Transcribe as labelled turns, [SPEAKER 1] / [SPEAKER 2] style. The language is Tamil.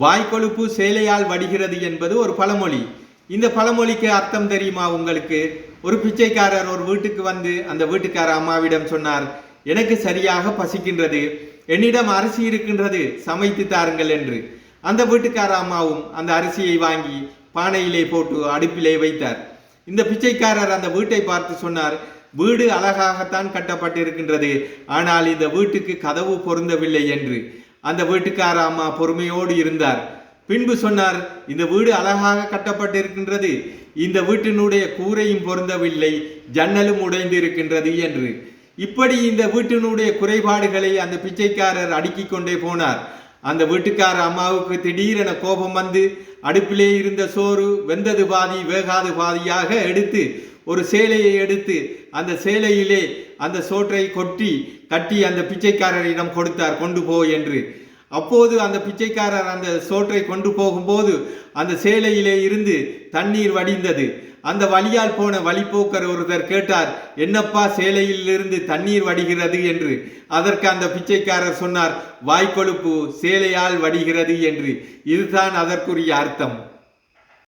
[SPEAKER 1] வாய்க்கொழுப்பு சேலையால் வடிகிறது என்பது ஒரு பழமொழி. இந்த பழமொழிக்கு அர்த்தம் தெரியுமா உங்களுக்கு? ஒரு பிச்சைக்காரர் ஒரு வீட்டுக்கு வந்து அந்த வீட்டுக்கார அம்மாவிடம் சொன்னார் எனக்கு சரியாக பசிக்கின்றது. என்னிடம் அரிசி இருக்கின்றது சமைத்து தாருங்கள் என்று. அந்த வீட்டுக்கார அம்மாவும் அந்த அரிசியை வாங்கி பானையிலே போட்டு அடுப்பிலே வைத்தார். இந்த பிச்சைக்காரர் அந்த வீட்டை பார்த்து சொன்னார் வீடு அழகாகத்தான் கட்டப்பட்டிருக்கின்றது. ஆனால் இந்த வீட்டுக்கு கதவு பொருந்தவில்லை என்று. அந்த வீட்டுக்கார அம்மா பொறுமையோடு இருந்தார். பின்பு சொன்னார் இந்த வீடு அழகாக கட்டப்பட்டிருக்கின்றது. இந்த வீட்டினுடைய கூரையும் பொருந்தவில்லை ஜன்னலும் உடைந்து இருக்கின்றது என்று. இப்படி இந்த வீட்டினுடைய குறைபாடுகளை அந்த பிச்சைக்காரர் அடுக்கிக் கொண்டே போனார். அந்த வீட்டுக்கார அம்மாவுக்கு திடீரென கோபம் வந்து அடுப்பிலே இருந்த சோறு வெந்தது பாதி வேகாது பாதியாக எடுத்து ஒரு சேலையை எடுத்து அந்த சேலையிலே அந்த சோற்றை கொட்டி கட்டி அந்த பிச்சைக்காரரிடம் கொடுத்தார் கொண்டு போ என்று. அப்போது அந்த பிச்சைக்காரர் அந்த சோற்றை கொண்டு போகும்போது அந்த சேலையிலே இருந்து தண்ணீர் வடிந்தது. அந்த வழியால் போன வழிப்போக்கர் ஒருவர் கேட்டார் என்னப்பா சேலையிலிருந்து தண்ணீர் வடிகிறது? என்று. அதற்கு அந்த பிச்சைக்காரர் சொன்னார் வாய்க்கொழுப்பு சேலையால் வடிகிறது என்று. இதுதான் அதற்குரிய அர்த்தம்.